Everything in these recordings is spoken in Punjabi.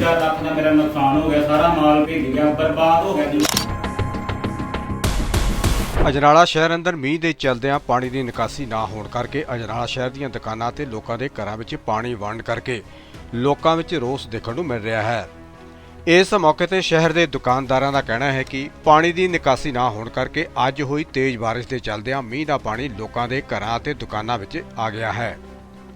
4 ਲੱਖ ਦਾ ਮੇਰਾ ਨੁਕਸਾਨ ਹੋ ਗਿਆ, ਸਾਰਾ ਮਾਲ ਭਿੱਜ ਗਿਆ, ਬਰਬਾਦ ਹੋ ਗਿਆ ਜੀ। ਅਜਨਾਲਾ ਸ਼ਹਿਰ ਅੰਦਰ ਮੀਂਹ ਦੇ ਚਲਦਿਆਂ ਪਾਣੀ ਦੀ ਨਿਕਾਸੀ ਨਾ ਹੋਣ ਕਰਕੇ ਅਜਨਾਲਾ ਸ਼ਹਿਰ ਦੀਆਂ ਦੁਕਾਨਾਂ ਤੇ ਲੋਕਾਂ ਦੇ ਘਰਾਂ ਵਿੱਚ ਪਾਣੀ ਵੰਡ ਕਰਕੇ ਲੋਕਾਂ ਵਿੱਚ ਰੋਸ ਦੇਖਣ ਨੂੰ ਮਿਲ ਰਿਹਾ ਹੈ। ਇਸ ਮੌਕੇ ਤੇ ਸ਼ਹਿਰ ਦੇ ਦੁਕਾਨਦਾਰਾਂ ਦਾ ਕਹਿਣਾ ਹੈ ਕਿ ਪਾਣੀ ਦੀ ਨਿਕਾਸੀ ਨਾ ਹੋਣ ਕਰਕੇ ਅੱਜ ਹੋਈ ਤੇਜ਼ ਬਾਰਿਸ਼ ਦੇ ਚਲਦਿਆਂ ਮੀਂਹ ਦਾ ਪਾਣੀ ਲੋਕਾਂ ਦੇ ਘਰਾਂ ਅਤੇ ਦੁਕਾਨਾਂ ਵਿੱਚ ਆ ਗਿਆ ਹੈ।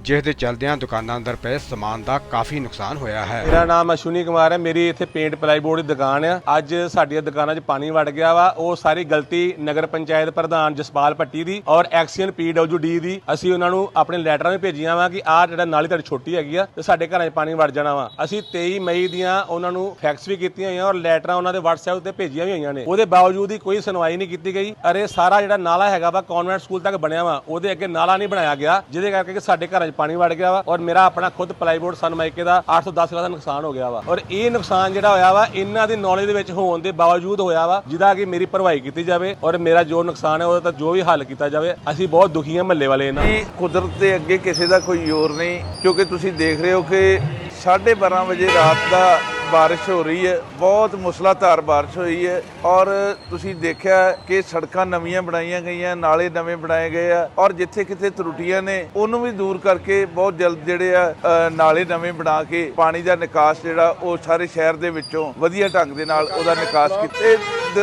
ਜਿਸ ਦੇ ਚਲਦਿਆਂ ਦੁਕਾਨਾਂ ਅੰਦਰ ਪਏ ਸਮਾਨ ਦਾ ਕਾਫੀ ਨੁਕਸਾਨ ਹੋਇਆ ਹੈ। ਮੇਰਾ ਨਾਮ ਅਸ਼ਵਨੀ ਕੁਮਾਰ ਹੈ। ਮੇਰੀ ਇੱਥੇ ਪੇਂਟ ਪਲਾਈਬੋਰਡ ਦੀ ਦੁਕਾਨ ਆ। ਅੱਜ ਸਾਡੀਆਂ ਦੁਕਾਨਾਂ 'ਚ ਪਾਣੀ ਵੜ ਗਿਆ ਵਾ। ਉਹ ਸਾਰੀ ਗਲਤੀ ਨਗਰ ਪੰਚਾਇਤ ਪ੍ਰਧਾਨ ਜਸਪਾਲ ਪੱਟੀ ਦੀ ਔਰ ਐਕਸੀਅਨ ਪੀਡਬਲਯੂਡੀ ਦੀ। ਅਸੀਂ ਉਹਨਾਂ ਨੂੰ ਆਪਣੇ ਲੈਟਰਾਂ ਵੀ ਭੇਜੀਆਂ ਵਾ ਕਿ ਆਹ ਜਿਹੜਾ ਨਾਲੀ ਤੁਹਾਡੀ ਛੋਟੀ ਹੈਗੀ ਆ, ਤੇ ਸਾਡੇ ਘਰਾਂ 'ਚ ਪਾਣੀ ਵੜ ਜਾਣਾ ਵਾ। ਅਸੀਂ 23 ਮਈ ਦੀਆਂ ਉਹਨਾਂ ਨੂੰ ਫੈਕਸ ਵੀ ਕੀਤੀਆਂ ਹੋਈਆਂ ਔਰ ਲੈਟਰਾਂ ਉਹਨਾਂ ਦੇ WhatsApp ਉੱਤੇ ਭੇਜੀਆਂ ਵੀ ਹੋਈਆਂ ਨੇ। ਉਹਦੇ ਬਾਵਜੂਦ ਹੀ ਕੋਈ ਸੁਣਵਾਈ ਨਹੀਂ ਕੀਤੀ ਗਈ। ਅਰੇ ਸਾਰਾ ਜਿਹੜਾ ਨਾਲਾ ਹੈਗਾ ਵਾ ਕਨਵੈਂਟ ਸਕੂਲ ਤੱਕ ਬਣਿਆ ਵਾ, ਉਹਦੇ ਅੱਗੇ ਨਾਲਾ ਨਹੀਂ ਬਣਾਇਆ ਗਿਆ, ਜਿਹਦੇ ਕਰਕੇ ਸਾਡੇ ਘਰਾਂ 'ਚ ਪਾਣੀ ਵੜ ਗਿਆ ਵਾ ਔਰ ਮੇਰਾ ਆਪਣਾ ਖੁਦ ਪਲਾਈਬੋਰਡ ਸਨਮਾਈਕੇ ਦਾ 8 ਤੋਂ 10 ਲੱਖ ਦਾ ਨੁਕਸਾਨ ਹੋ ਗਿਆ ਵਾ। ਔਰ ਇਹ ਨੁਕਸਾਨ ਜਿਹੜਾ ਹੋਇਆ ਵਾ, ਇਹਨਾਂ ਦੀ ਨੌਲੇਜ ਦੇ ਵਿੱਚ ਹੋਣ ਦੇ ਬਾਵਜੂਦ ਹੋਇਆ ਵਾ, ਜਿਹਦਾ ਕਿ ਮੇਰੀ ਭਰਵਾਈ ਕੀਤੀ ਜਾਵੇ ਔਰ ਮੇਰਾ ਜੋ ਨੁਕਸਾਨ ਹੈ, ਉਹਦਾ ਤਾਂ ਜੋ ਵੀ ਹੱਲ ਕੀਤਾ ਜਾਵੇ, ਅਸੀਂ ਬਹੁਤ ਦੁਖੀ ਹਾਂ ਮਹੱਲੇ ਵਾਲੇ ਇਹਨਾਂ ਕਿ ਕੁਦਰਤ ਦੇ ਅੱਗੇ ਕਿਸੇ ਦਾ ਕੋਈ ਜ਼ੋਰ ਨਹੀਂ, ਕਿਉਂਕਿ ਤੁਸੀਂ ਦੇਖ ਰਹੇ ਹੋ ਕਿ 12:30 ਵਜੇ ਰਾਤ ਦਾ ਬਾਰਿਸ਼ ਹੋ ਰਹੀ ਹੈ, ਬਹੁਤ ਮੁਸਲਾਧਾਰ ਬਾਰਿਸ਼ ਹੋਈ ਹੈ ਔਰ ਤੁਸੀਂ ਦੇਖਿਆ ਕਿ ਸੜਕਾਂ ਨਵੀਆਂ ਬਣਾਈਆਂ ਗਈਆਂ, ਨਾਲੇ ਨਵੇਂ ਬਣਾਏ ਗਏ ਆ ਔਰ ਜਿੱਥੇ ਕਿਤੇ ਤਰੁੱਟੀਆਂ ਨੇ, ਉਹਨੂੰ ਵੀ ਦੂਰ ਕਰਕੇ ਬਹੁਤ ਜਲਦ ਜਿਹੜੇ ਆ ਨਾਲੇ ਨਵੇਂ ਬਣਾ ਕੇ ਪਾਣੀ ਦਾ ਨਿਕਾਸ ਜਿਹੜਾ ਉਹ ਸਾਰੇ ਸ਼ਹਿਰ ਦੇ ਵਿੱਚੋਂ ਵਧੀਆ ਢੰਗ ਦੇ ਨਾਲ ਉਹਦਾ ਨਿਕਾਸ ਕੀਤੇ।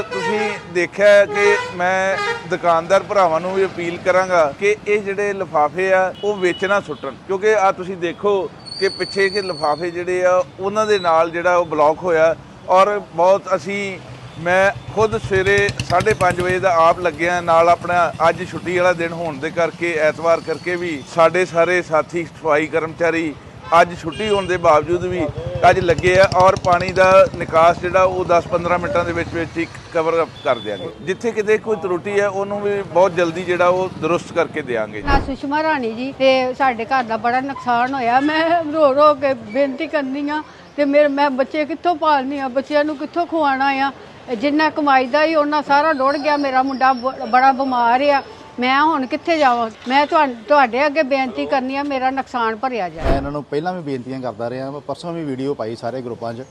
ਤੁਸੀਂ ਦੇਖਿਆ ਹੈ ਕਿ ਮੈਂ ਦੁਕਾਨਦਾਰ ਭਰਾਵਾਂ ਨੂੰ ਵੀ ਅਪੀਲ ਕਰਾਂਗਾ ਕਿ ਇਹ ਜਿਹੜੇ ਲਿਫਾਫੇ ਆ, ਉਹ ਵੇਚਣਾ ਸੁੱਟਣ ਕਿਉਂਕਿ ਆ ਤੁਸੀਂ ਦੇਖੋ ਕਿ ਪਿੱਛੇ ਕਿ ਲਿਫਾਫੇ ਜਿਹੜੇ ਆ, ਉਹਨਾਂ ਦੇ ਨਾਲ ਜਿਹੜਾ ਉਹ ਬਲੌਕ ਹੋਇਆ। ਔਰ ਬਹੁਤ ਅਸੀਂ, ਮੈਂ ਖੁਦ ਸਵੇਰੇ 5:30 ਵਜੇ ਦਾ ਆਪ ਲੱਗਿਆ, ਨਾਲ ਆਪਣਾ ਅੱਜ ਛੁੱਟੀ ਵਾਲਾ ਦਿਨ ਹੋਣ ਦੇ ਕਰਕੇ, ਐਤਵਾਰ ਕਰਕੇ ਵੀ ਸਾਡੇ ਸਾਰੇ ਸਾਥੀ ਸਫ਼ਾਈ ਕਰਮਚਾਰੀ ਅੱਜ ਛੁੱਟੀ ਹੋਣ ਦੇ ਬਾਵਜੂਦ ਵੀ ਅੱਜ ਲੱਗੇ ਆ ਔਰ ਪਾਣੀ ਦਾ ਨਿਕਾਸ ਜਿਹੜਾ ਉਹ 10-15 ਮਿੰਟਾਂ ਦੇ ਵਿੱਚ ਵਿੱਚ ਹੀ ਕਵਰ ਅਪ ਕਰ ਦਿਆਂਗੇ। ਜਿੱਥੇ ਕਿਤੇ ਕੋਈ ਤਰੁੱਟੀ ਹੈ, ਉਹਨੂੰ ਵੀ ਬਹੁਤ ਜਲਦੀ ਜਿਹੜਾ ਉਹ ਦਰੁਸਤ ਕਰਕੇ ਦਿਆਂਗੇ। ਨਾ ਸੁਸ਼ਮਾ ਰਾਣੀ ਜੀ ਤੇ ਸਾਡੇ ਘਰ ਦਾ ਬੜਾ ਨੁਕਸਾਨ ਹੋਇਆ। ਮੈਂ ਰੋ ਰੋ ਕੇ ਬੇਨਤੀ ਕਰਨੀ ਆ ਤੇ ਮੇਰੇ ਮੈਂ ਬੱਚੇ ਕਿੱਥੋਂ ਪਾਲਨੀ ਆ? ਬੱਚਿਆਂ ਨੂੰ ਕਿੱਥੋਂ ਖਵਾਉਣਾ ਆ? ਜਿੰਨਾ ਕਮਾਈਦਾ ਹੀ ਉਹਨਾਂ ਸਾਰਾ ਡੁੱੜ ਗਿਆ। ਮੇਰਾ ਮੁੰਡਾ ਬ- ਬੜਾ ਬਿਮਾਰ ਆ। ਮੈਂ ਹੁਣ ਕਿੱਥੇ ਜਾਵਾਂ? ਮੈਂ ਤੁਹਾਡੇ ਅੱਗੇ ਬੇਨਤੀ ਕਰਨੀ ਆ ਮੇਰਾ ਨੁਕਸਾਨ ਭਰਿਆ ਜਾਏ। ਮੈਂ ਇਹਨਾਂ ਨੂੰ ਪਹਿਲਾਂ ਵੀ ਬੇਨਤੀਆਂ ਕਰਦਾ ਰਿਹਾ ਮੈਂ ਪਰਸੋਂ ਵੀ ਵੀਡੀਓ ਪਾਈ ਸਾਰੇ ਗਰੁੱਪਾਂ 'ਚ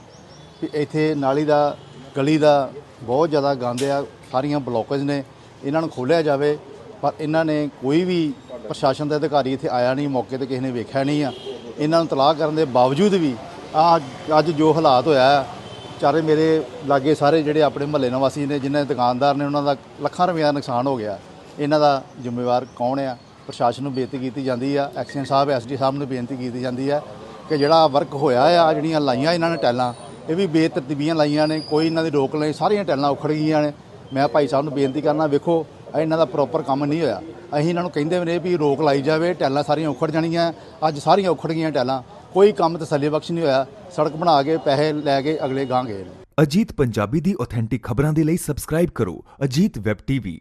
ਕਿ ਇੱਥੇ ਨਾਲੀ ਦਾ ਗਲੀ ਦਾ ਬਹੁਤ ਜ਼ਿਆਦਾ ਗੰਦ ਆ ਸਾਰੀਆਂ ਬਲੋਕੇਜ ਨੇ ਇਹਨਾਂ ਨੂੰ ਖੋਲ੍ਹਿਆ ਜਾਵੇ ਪਰ ਇਹਨਾਂ ਨੇ ਕੋਈ ਵੀ ਪ੍ਰਸ਼ਾਸਨ ਦਾ ਅਧਿਕਾਰੀ ਇੱਥੇ ਆਇਆ ਨਹੀਂ ਮੌਕੇ ਤੇ ਕਿਸੇ ਨੇ ਵੇਖਿਆ ਨਹੀਂ ਆ। ਇਹਨਾਂ ਨੂੰ ਤਲਾਕ ਕਰਨ ਦੇ ਬਾਵਜੂਦ ਵੀ ਆ ਅੱਜ ਜੋ ਹਾਲਾਤ ਹੋਇਆ ਹੈ, ਚਾਰੇ ਮੇਰੇ ਲਾਗੇ ਸਾਰੇ ਜਿਹੜੇ ਆਪਣੇ ਮਹੱਲੇ ਨਿਵਾਸੀ ਨੇ ਜਿਨ੍ਹਾਂ ਦੇ ਦੁਕਾਨਦਾਰ ਨੇ ਉਹਨਾਂ ਦਾ ਲੱਖਾਂ ਰੁਪਏ ਦਾ ਨੁਕਸਾਨ ਹੋ ਗਿਆ। ਇਹਨਾਂ ਦਾ ਜ਼ਿੰਮੇਵਾਰ ਕੌਣ ਆ? ਪ੍ਰਸ਼ਾਸਨ ਨੂੰ ਬੇਨਤੀ ਕੀਤੀ ਜਾਂਦੀ ਆ, ਐਕਸ਼ਨ ਸਾਹਿਬ, ਐਸਡੀ ਸਾਹਿਬ ਨੂੰ ਬੇਨਤੀ ਕੀਤੀ ਜਾਂਦੀ ਆ ਕਿ ਜਿਹੜਾ ਵਰਕ ਹੋਇਆ ਆ ਜਿਹੜੀਆਂ ਲਾਈਆਂ ਇਹਨਾਂ ਨੇ ਟੈਲਾਂ, ਇਹ ਵੀ ਬੇਤਰਤੀਬੀਆਂ ਲਾਈਆਂ ਨੇ, ਕੋਈ ਇਹਨਾਂ ਦੀ ਰੋਕ ਨਹੀਂ, ਸਾਰੀਆਂ ਟੈਲਾਂ ਉਖੜ ਗਈਆਂ ਨੇ। ਮੈਂ ਭਾਈ ਸਾਹਿਬ ਨੂੰ ਬੇਨਤੀ ਕਰਨਾ, ਵੇਖੋ ਇਹਨਾਂ ਦਾ ਪ੍ਰੋਪਰ ਕੰਮ ਨਹੀਂ ਹੋਇਆ। ਅਸੀਂ ਇਹਨਾਂ ਨੂੰ ਕਹਿੰਦੇ ਨੇ ਵੀ ਰੋਕ ਲਾਈ ਜਾਵੇ, ਟੈਲਾਂ ਸਾਰੀਆਂ ਉਖੜ ਜਾਣੀਆਂ, ਅੱਜ ਸਾਰੀਆਂ ਉਖੜ ਗਈਆਂ ਟੈਲਾਂ, ਕੋਈ ਕੰਮ ਤਸੱਲੀ ਬਖਸ਼ ਨਹੀਂ ਹੋਇਆ, ਸੜਕ ਬਣਾ ਕੇ ਪੈਸੇ ਲੈ ਕੇ ਅਗਲੇ ਗਾਂ ਗਏ ਅਜੀਤ ਪੰਜਾਬੀ ਦੀ ਆਥੈਂਟਿਕ ਖਬਰਾਂ ਦੇ ਲਈ ਸਬਸਕ੍ਰਾਈਬ ਕਰੋ, ਅਜੀਤ ਵੈਬ ਟੀਵੀ